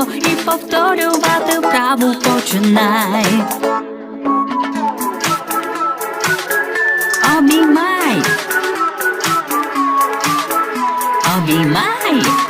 направо і повторювати вправу починай. Обіймай. Обіймай.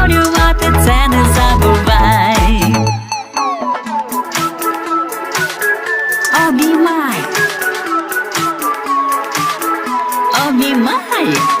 Обіймай. Обіймай.